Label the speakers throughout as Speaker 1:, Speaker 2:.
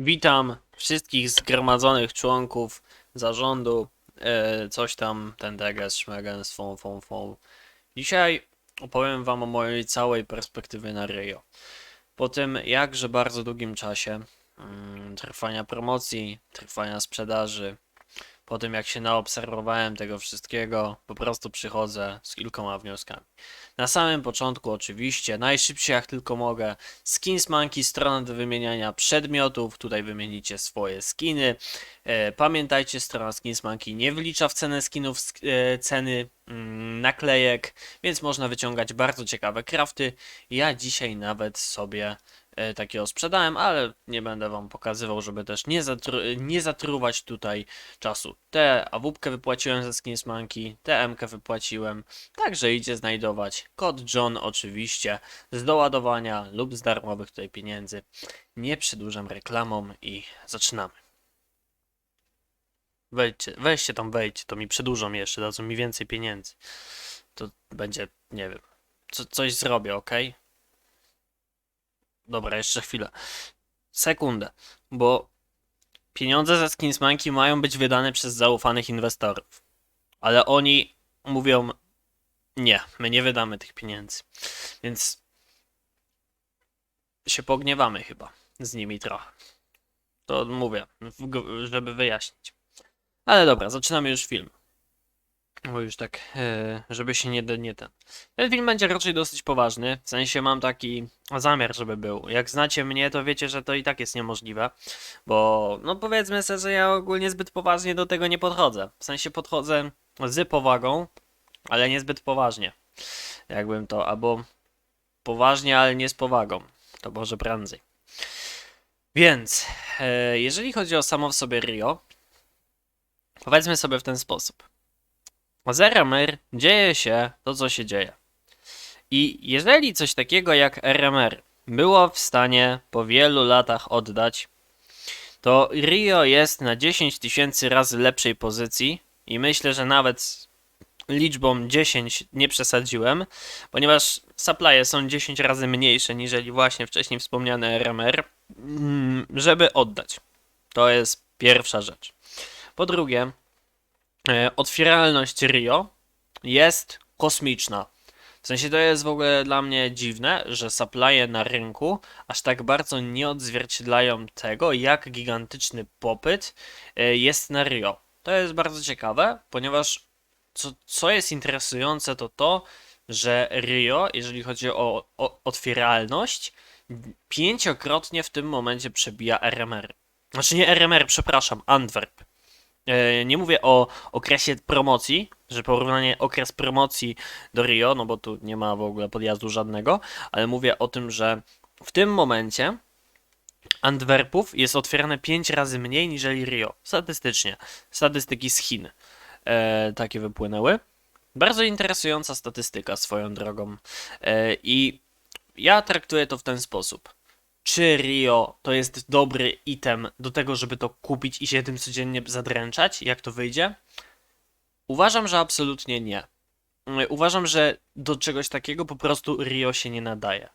Speaker 1: Witam wszystkich zgromadzonych członków zarządu, e, coś tam, ten deges, szmegens, fą, fą, fą. Dzisiaj opowiem wam o mojej całej perspektywie na Rio. Po tym jakże bardzo długim czasie mm, trwania promocji, trwania sprzedaży, po tym jak się naobserwowałem tego wszystkiego, po prostu przychodzę z kilkoma wnioskami. Na samym początku oczywiście, najszybciej jak tylko mogę, Skins Monkey, strona do wymieniania przedmiotów, tutaj wymienicie swoje skiny. E, pamiętajcie, strona Skins Monkey nie wlicza w cenę skinów sk- e, ceny mm, naklejek, więc można wyciągać bardzo ciekawe crafty. Ja dzisiaj nawet sobie takiego sprzedałem, ale nie będę wam pokazywał, żeby też nie, zatru- nie zatruwać tutaj czasu. Tę awupkę wypłaciłem ze Skins Monkey, tę MK wypłaciłem, także idzie znajdować. Kod John oczywiście z doładowania lub z darmowych tutaj pieniędzy. Nie przedłużam reklamą i zaczynamy. Wejdźcie, weźcie tam wejdźcie, to mi przedłużą jeszcze, dadzą mi więcej pieniędzy. To będzie, nie wiem, co, coś zrobię, ok? Dobra, jeszcze chwilę. Sekundę, bo pieniądze ze Skinsmanki mają być wydane przez zaufanych inwestorów. Ale oni mówią, nie, my nie wydamy tych pieniędzy. Więc się pogniewamy chyba z nimi trochę. To mówię, żeby wyjaśnić. Ale dobra, zaczynamy już film. Bo już tak, e, żeby się nie, nie ten. Ten film będzie raczej dosyć poważny. W sensie mam taki zamiar, żeby był. Jak znacie mnie, to wiecie, że to i tak jest niemożliwe. Bo, no powiedzmy sobie, że ja ogólnie zbyt poważnie do tego nie podchodzę. W sensie podchodzę z powagą, ale niezbyt poważnie. Jakbym to, albo poważnie, ale nie z powagą. To może prędzej. Więc, e, jeżeli chodzi o samo w sobie Rio, powiedzmy sobie w ten sposób. RMR dzieje się to, co się dzieje. I jeżeli coś takiego jak RMR było w stanie po wielu latach oddać, to Rio jest na 10 tysięcy razy lepszej pozycji i myślę, że nawet liczbą 10 nie przesadziłem, ponieważ supply'e są 10 razy mniejsze niżeli właśnie wcześniej wspomniane RMR, mm, żeby oddać. To jest pierwsza rzecz. Po drugie, otwieralność Rio jest kosmiczna. W sensie to jest w ogóle dla mnie dziwne, że supply'e na rynku aż tak bardzo nie odzwierciedlają tego, jak gigantyczny popyt e, jest na Rio. To jest bardzo ciekawe, ponieważ co, co jest interesujące, to to, że Rio, jeżeli chodzi o, o otwieralność, pięciokrotnie w tym momencie przebija RMR. Znaczy nie RMR, przepraszam, Antwerp. E, Nie mówię o okresie promocji, że porównanie okres promocji do Rio, no bo tu nie ma w ogóle podjazdu żadnego, ale mówię o tym, że w tym momencie Antwerpów jest otwierane 5 razy mniej niż Rio. Statystycznie. Statystyki z Chin e, takie wypłynęły. Bardzo interesująca statystyka swoją drogą. E, I ja traktuję to w ten sposób. Czy Rio to jest dobry item do tego, żeby to kupić i się tym codziennie zadręczać, jak to wyjdzie? Uważam, że absolutnie nie. Mm, Uważam, że do czegoś takiego po prostu Rio się nie nadaje.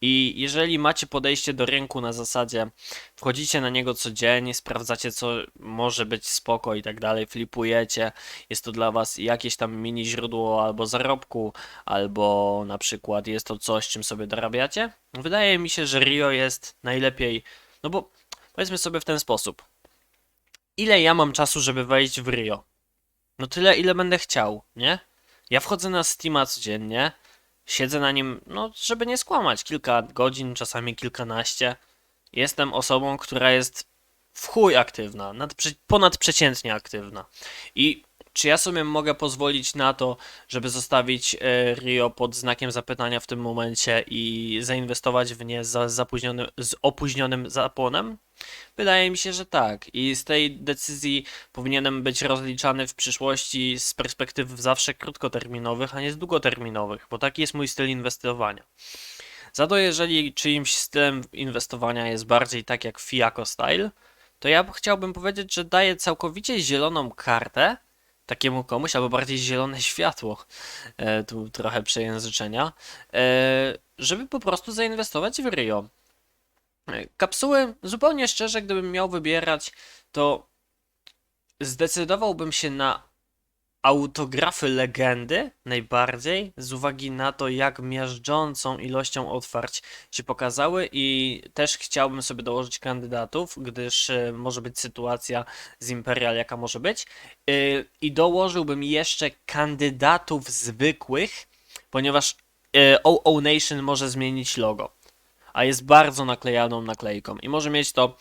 Speaker 1: I jeżeli macie podejście do rynku na zasadzie wchodzicie na niego codziennie, sprawdzacie co może być spoko i tak dalej, flipujecie, jest to dla was jakieś tam mini źródło albo zarobku, albo na przykład jest to coś, czym sobie dorabiacie, wydaje mi się, że Rio jest najlepiej, no bo powiedzmy sobie w ten sposób. Ile ja mam czasu, żeby wejść w Rio? No tyle, ile będę chciał, nie? Ja wchodzę na Steama codziennie, siedzę na nim, no żeby nie skłamać, kilka godzin, czasami kilkanaście. Jestem osobą, która jest w chuj aktywna, nadprze- ponadprzeciętnie aktywna. I czy ja sobie mogę pozwolić na to, żeby zostawić e, Rio pod znakiem zapytania w tym momencie i zainwestować w nie z opóźnionym zapłonem? Wydaje mi się, że tak. I z tej decyzji powinienem być rozliczany w przyszłości z perspektyw zawsze krótkoterminowych, a nie z długoterminowych, bo taki jest mój styl inwestowania. Za to, jeżeli czyimś stylem inwestowania jest bardziej tak jak Fiaco Style, to ja chciałbym powiedzieć, że daję całkowicie zieloną kartę takiemu komuś, albo bardziej zielone światło, e, tu trochę przejęzyczenia, e, żeby po prostu zainwestować w Rio. E, Kapsuły, zupełnie szczerze, gdybym miał wybierać, to zdecydowałbym się na autografy legendy najbardziej, z uwagi na to, jak miażdżącą ilością otwarć się pokazały i też chciałbym sobie dołożyć kandydatów, gdyż e, może być sytuacja z Imperial, jaka może być. Y, I dołożyłbym jeszcze kandydatów zwykłych, ponieważ e, OO Nation może zmienić logo, a jest bardzo naklejaną naklejką i może mieć to e,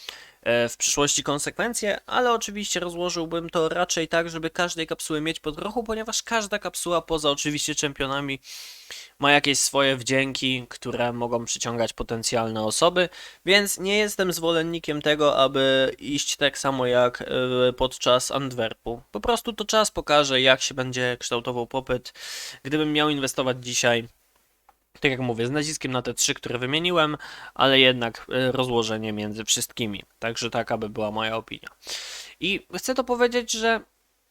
Speaker 1: w przyszłości konsekwencje, ale oczywiście rozłożyłbym to raczej tak, żeby każdej kapsuły mieć po trochu, ponieważ każda kapsuła, poza oczywiście czempionami, ma jakieś swoje wdzięki, które mogą przyciągać potencjalne osoby, więc nie jestem zwolennikiem tego, aby iść tak samo jak e, podczas Antwerpu. Po prostu to czas pokaże, jak się będzie kształtował popyt. Gdybym miał inwestować dzisiaj, tak jak mówię, z naciskiem na te trzy, które wymieniłem, ale jednak e, rozłożenie między wszystkimi. Także taka by była moja opinia. I chcę to powiedzieć, że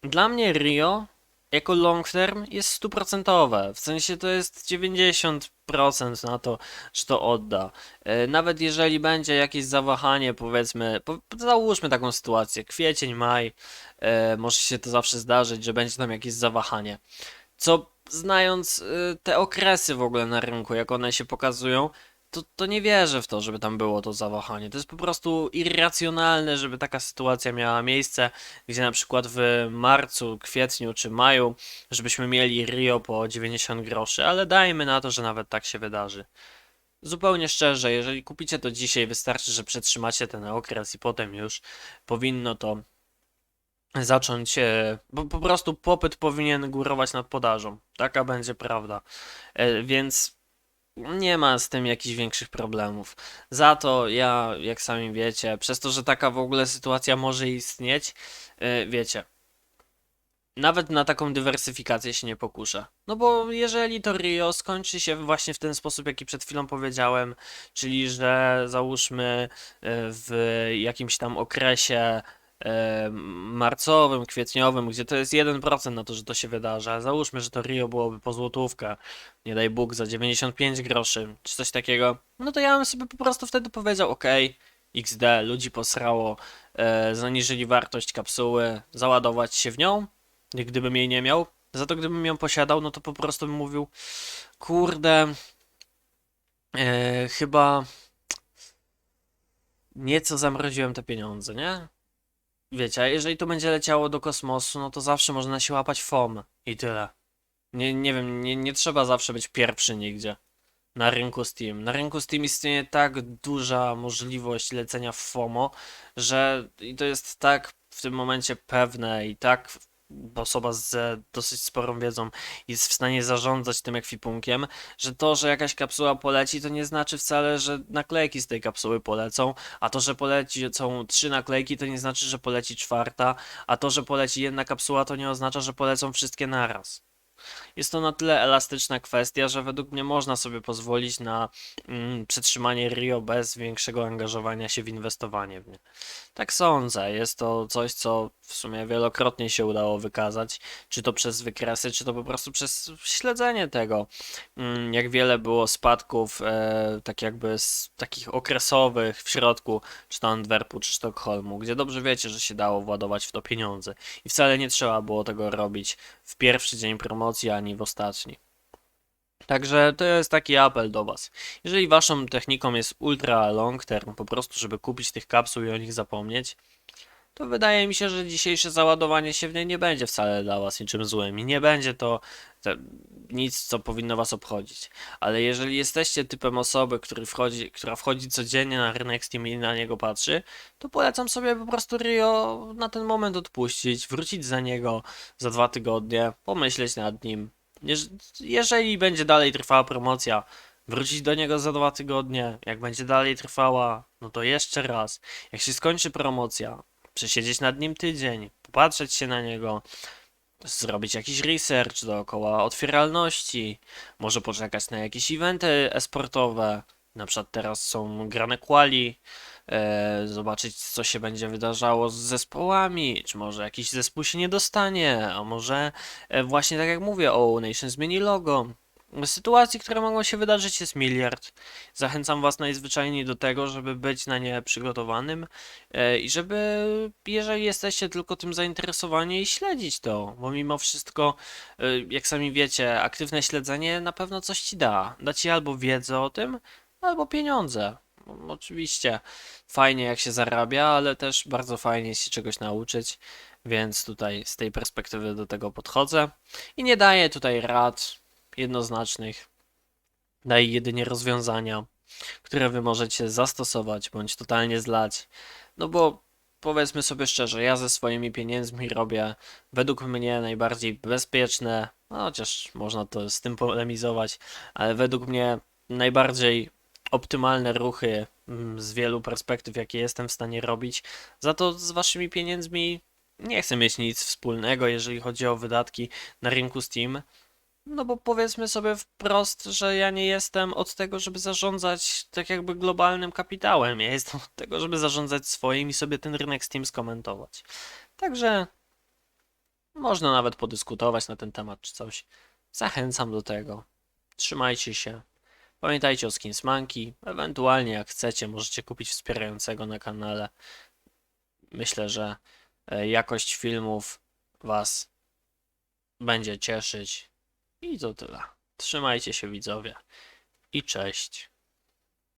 Speaker 1: dla mnie Rio jako long term jest stuprocentowe. W sensie to jest 90% na to, że to odda. E, Nawet jeżeli będzie jakieś zawahanie, powiedzmy, po, załóżmy taką sytuację, kwiecień, maj, e, może się to zawsze zdarzyć, że będzie tam jakieś zawahanie. Co znając y, te okresy w ogóle na rynku, jak one się pokazują, to, to nie wierzę w to, żeby tam było to zawahanie. To jest po prostu irracjonalne, żeby taka sytuacja miała miejsce, gdzie na przykład w marcu, kwietniu czy maju, żebyśmy mieli Rio po 90 groszy, ale dajmy na to, że nawet tak się wydarzy. Zupełnie szczerze, jeżeli kupicie to dzisiaj, wystarczy, że przetrzymacie ten okres i potem już powinno to zacząć, e, bo po prostu popyt powinien górować nad podażą. Taka będzie prawda. E, Więc nie ma z tym jakichś większych problemów. Za to ja, jak sami wiecie, przez to, że taka w ogóle sytuacja może istnieć, e, wiecie, nawet na taką dywersyfikację się nie pokuszę. No bo jeżeli to Rio skończy się właśnie w ten sposób, jaki przed chwilą powiedziałem, czyli że załóżmy e, w jakimś tam okresie e, marcowym, kwietniowym, gdzie to jest 1% na to, że to się wydarzy, a załóżmy, że to Rio byłoby po złotówkę, nie daj Bóg, za 95 groszy, czy coś takiego, no to ja bym sobie po prostu wtedy powiedział, ok, XD, ludzi posrało, e, zaniżyli wartość kapsuły, załadować się w nią, gdybym jej nie miał. Za to gdybym ją posiadał, no to po prostu bym mówił, kurde, e, chyba nieco zamroziłem te pieniądze, nie? Wiecie, a jeżeli to będzie leciało do kosmosu, no to zawsze można się łapać FOM i tyle. Nie, nie wiem, nie, nie trzeba zawsze być pierwszy nigdzie na rynku Steam. Na rynku Steam istnieje tak duża możliwość lecenia FOMO, że i to jest tak w tym momencie pewne i tak osoba z dosyć sporą wiedzą jest w stanie zarządzać tym ekwipunkiem, że to, że jakaś kapsuła poleci, to nie znaczy wcale, że naklejki z tej kapsuły polecą, a to, że poleci są trzy naklejki, to nie znaczy, że poleci czwarta, a to, że poleci jedna kapsuła, to nie oznacza, że polecą wszystkie naraz. Jest to na tyle elastyczna kwestia, że według mnie można sobie pozwolić na mm, przetrzymanie Rio bez większego angażowania się w inwestowanie w nie. Tak sądzę. Jest to coś, co w sumie wielokrotnie się udało wykazać, czy to przez wykresy, czy to po prostu przez śledzenie tego, mm, jak wiele było spadków, e, tak jakby z takich okresowych w środku, czy to Antwerpu, czy Sztokholmu, gdzie dobrze wiecie, że się dało władować w to pieniądze. I wcale nie trzeba było tego robić w pierwszy dzień promocji, ani w ostatni. Także to jest taki apel do Was. Jeżeli Waszą techniką jest ultra long term, po prostu żeby kupić tych kapsuł i o nich zapomnieć, to wydaje mi się, że dzisiejsze załadowanie się w nie nie będzie wcale dla Was niczym złym i nie będzie to nic, co powinno Was obchodzić. Ale jeżeli jesteście typem osoby, który wchodzi, która wchodzi codziennie na rynek Steam i na niego patrzy, to polecam sobie po prostu Rio na ten moment odpuścić, wrócić za niego za dwa tygodnie, pomyśleć nad nim. Jeż- Jeżeli będzie dalej trwała promocja, wrócić do niego za dwa tygodnie. Jak będzie dalej trwała, no to jeszcze raz. Jak się skończy promocja, przesiedzieć nad nim tydzień, popatrzeć się na niego, zrobić jakiś research dookoła otwieralności, może poczekać na jakieś eventy esportowe, na przykład teraz są grane quali, e, zobaczyć co się będzie wydarzało z zespołami, czy może jakiś zespół się nie dostanie, a może e, właśnie tak jak mówię, o Nation zmieni logo. Sytuacji, które mogą się wydarzyć jest miliard. Zachęcam Was najzwyczajniej do tego, żeby być na nie przygotowanym e, i żeby, jeżeli jesteście tylko tym zainteresowani, śledzić to, bo mimo wszystko, e, jak sami wiecie, aktywne śledzenie na pewno coś Ci da. Da Ci albo wiedzę o tym, albo pieniądze. Oczywiście fajnie jak się zarabia, ale też bardzo fajnie się czegoś nauczyć, więc tutaj z tej perspektywy do tego podchodzę i nie daję tutaj rad jednoznacznych. Daję jedynie rozwiązania, które wy możecie zastosować bądź totalnie zlać. No bo powiedzmy sobie szczerze, ja ze swoimi pieniędzmi robię według mnie najbardziej bezpieczne, no chociaż można to z tym polemizować, ale według mnie najbardziej optymalne ruchy mm, z wielu perspektyw, jakie jestem w stanie robić. Za to z waszymi pieniędzmi nie chcę mieć nic wspólnego, jeżeli chodzi o wydatki na rynku Steam. No bo powiedzmy sobie wprost, że ja nie jestem od tego, żeby zarządzać tak jakby globalnym kapitałem. Ja jestem od tego, żeby zarządzać swoim i sobie ten rynek Steam skomentować. Także można nawet podyskutować na ten temat czy coś. Zachęcam do tego. Trzymajcie się. Pamiętajcie o Skins Monkey. Ewentualnie jak chcecie, możecie kupić wspierającego na kanale. Myślę, że e, jakość filmów Was będzie cieszyć. I to tyle. Trzymajcie się widzowie. I cześć.